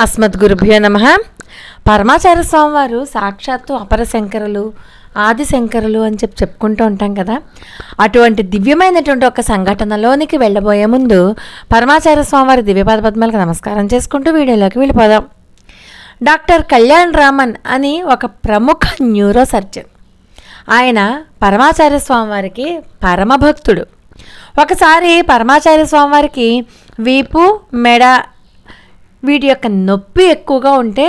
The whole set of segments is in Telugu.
అస్మద్గురుభ్యో నమ. పరమాచార్య స్వామివారు సాక్షాత్తు అపర శంకరులు ఆది శంకరులు అని చెప్పి చెప్పుకుంటూ ఉంటాం కదా. అటువంటి దివ్యమైనటువంటి ఒక సంఘటనలోనికి వెళ్ళబోయే ముందు పరమాచార్య స్వామివారి దివ్యపాద పద్మాలకు నమస్కారం చేసుకుంటూ వీడియోలోకి వెళ్ళిపోదాం. డాక్టర్ కళ్యాణ్ రామన్ అని ఒక ప్రముఖ న్యూరో సర్జన్ ఆయన పరమాచార్య స్వామివారికి పరమభక్తుడు. ఒకసారి పరమాచార్య స్వామివారికి వీపు మెడ వీటి యొక్క నొప్పి ఎక్కువగా ఉంటే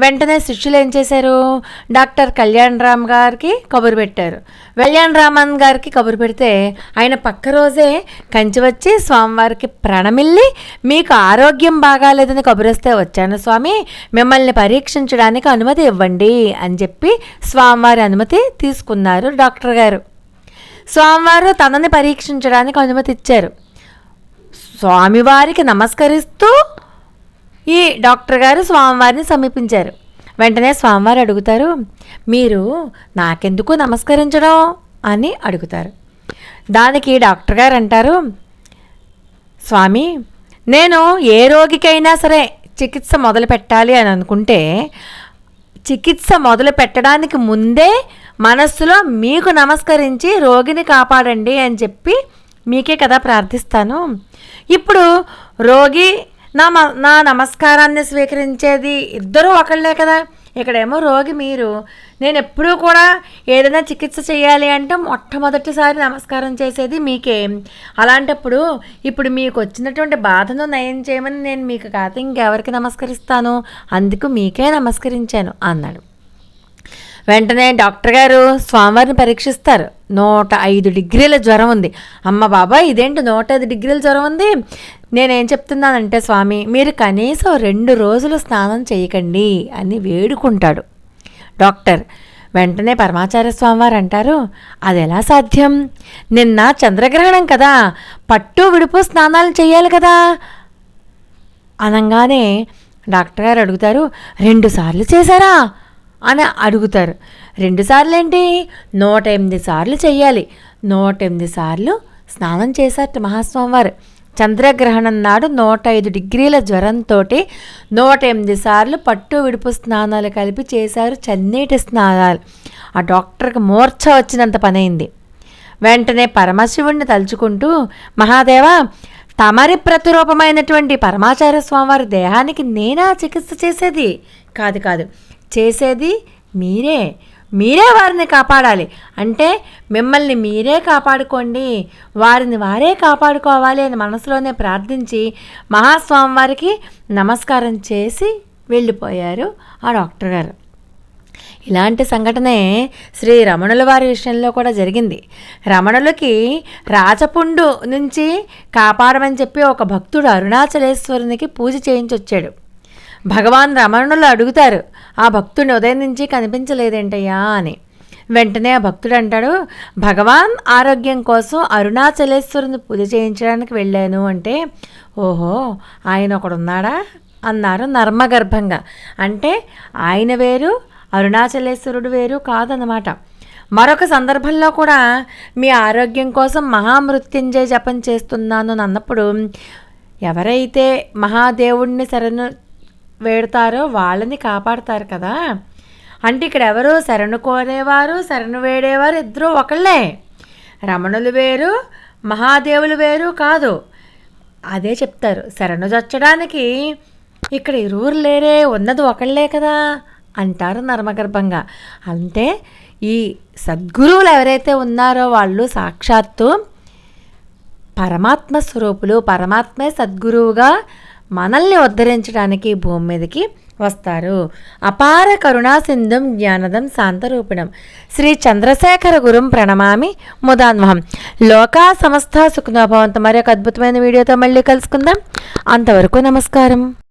వెంటనే శిష్యులు ఏం చేశారు? డాక్టర్ కళ్యాణ్ రామ్ గారికి కబురు పెట్టారు. కళ్యాణ్ రామన్ గారికి కబురు పెడితే ఆయన పక్క రోజే కంచి వచ్చి స్వామివారికి ప్రణమిల్లి మీకు ఆరోగ్యం బాగాలేదని కబురిస్తే వచ్చాను స్వామి మిమ్మల్ని పరీక్షించడానికి అనుమతి ఇవ్వండి అని చెప్పి స్వామివారి అనుమతి తీసుకున్నారు డాక్టర్ గారు. స్వామివారు తనని పరీక్షించడానికి అనుమతి ఇచ్చారు. స్వామివారికి నమస్కరిస్తూ ఈ డాక్టర్ గారు స్వామివారిని సమీపించారు. వెంటనే స్వామివారు అడుగుతారు మీరు నాకెందుకు నమస్కరించడం? అని అడుగుతారు. దానికి డాక్టర్ గారు అంటారు స్వామి నేను ఏ రోగికైనా సరే చికిత్స మొదలు పెట్టాలి అని అనుకుంటే చికిత్స మొదలు పెట్టడానికి ముందే మనస్సులో మీకు నమస్కరించి రోగిని కాపాడండి అని చెప్పి మీకే కదా ప్రార్థిస్తాను. ఇప్పుడు రోగి నా మ- నా నమస్కారాన్ని స్వీకరించేది ఇద్దరూ ఒకళ్ళే కదా. ఇక్కడేమో రోగి మీరు. నేను ఎప్పుడూ కూడా ఏదైనా చికిత్స చేయాలి అంటే మొట్టమొదటిసారి నమస్కారం చేసేది మీకే. అలాంటప్పుడు ఇప్పుడు మీకు వచ్చినటువంటి బాధను నయం చేయమని నేను మీకు కాదు ఇంకెవరికి నమస్కరిస్తాను? అందుకు మీకే నమస్కరించాను అన్నాడు. వెంటనే డాక్టర్ గారు స్వామివారిని పరీక్షిస్తారు. నూట ఐదు డిగ్రీల జ్వరం ఉంది. అమ్మ బాబా ఇదేంటి నూట ఐదు డిగ్రీల జ్వరం ఉంది? నేనేం చెప్తున్నానంటే స్వామి మీరు కనీసం రెండు రోజులు స్నానం చేయకండి అని వేడుకుంటాడు. డాక్టర్ వెంటనే పరమాచార్య స్వామివారు అంటారు అది ఎలా సాధ్యం? నిన్న చంద్రగ్రహణం కదా పట్టు విడుపు స్నానాలు చేయాలి కదా. అనగానే డాక్టర్ గారు అడుగుతారు రెండుసార్లు చేశారా? అని అడుగుతారు. రెండుసార్లు ఏంటి నూట ఎనిమిది సార్లు చేయాలి నూట ఎనిమిది సార్లు స్నానం చేశారట మహాస్వామివారు. చంద్రగ్రహణం నాడు నూట ఐదు డిగ్రీల జ్వరంతో నూట ఎనిమిది సార్లు పట్టు విడుపు స్నానాలు కలిపి చేశారు చన్నీటి స్నానాలు. ఆ డాక్టర్కి మూర్ఛ వచ్చినంత పనైంది. వెంటనే పరమశివుణ్ణి తలుచుకుంటూ మహాదేవ తమరి ప్రతిరూపమైనటువంటి పరమాచార్య స్వామివారి దేహానికి నేనా చికిత్స చేసేది? కాదు కాదు. చేసేది మీరే. మీరే వారిని కాపాడాలి. అంటే మిమ్మల్ని మీరే కాపాడుకోండి. వారిని వారే కాపాడుకోవాలి అని మనసులోనే ప్రార్థించి మహాస్వామి వారికి నమస్కారం చేసి వెళ్ళిపోయారు ఆ డాక్టర్ గారు. ఇలాంటి సంఘటనే శ్రీ రమణుల వారి విషయంలో కూడా జరిగింది. రమణులకి రాచపుండు నుంచి కాపాడమని చెప్పి ఒక భక్తుడు అరుణాచలేశ్వరునికి పూజ చేయించొచ్చాడు. భగవాన్ రమణులు అడుగుతారు ఆ భక్తుడిని ఉదయం నుంచి కనిపించలేదేంటయ్యా? అని. వెంటనే ఆ భక్తుడు అంటాడు భగవాన్ ఆరోగ్యం కోసం అరుణాచలేశ్వరుని పూజ చేయించడానికి వెళ్ళాను. అంటే ఓహో ఆయన ఒకడు ఉన్నాడా అన్నారు నర్మగర్భంగా. అంటే ఆయన వేరు అరుణాచలేశ్వరుడు వేరు కాదనమాట మరొక సందర్భంలో కూడా మీ ఆరోగ్యం కోసం మహామృత్యుంజయ జపం చేస్తున్నాను అన్నప్పుడు ఎవరైతే మహాదేవుణ్ణి శరణు వేడతారో వాళ్ళని కాపాడతారు కదా. అంటే ఇక్కడ ఎవరు శరణు కోరేవారు శరణు వేడేవారు ఇద్దరు ఒకళ్ళే. రమణులు వేరు మహాదేవులు వేరు కాదు. అదే చెప్తారు శరణు చచ్చడానికి ఇక్కడ ఇరువురు లేరే ఉన్నది ఒకళ్ళే కదా అంటారు నర్మగర్భంగా. అంటే ఈ సద్గురువులు ఎవరైతే ఉన్నారో వాళ్ళు సాక్షాత్తు పరమాత్మ స్వరూపులు పరమాత్మే సద్గురువుగా మనల్ని ఉద్ధరించడానికి భూమి మీదకి వస్తారు. అపార కరుణాసింధుం జ్ఞానదం శాంతరూపిణం. శ్రీ చంద్రశేఖర గురుం ప్రణమామి ముదాన్వహం. లోకా సమస్త సుఖనోభవంతం మరి ఒక అద్భుతమైన వీడియోతో మళ్ళీ కలుసుకుందాం. అంతవరకు నమస్కారం.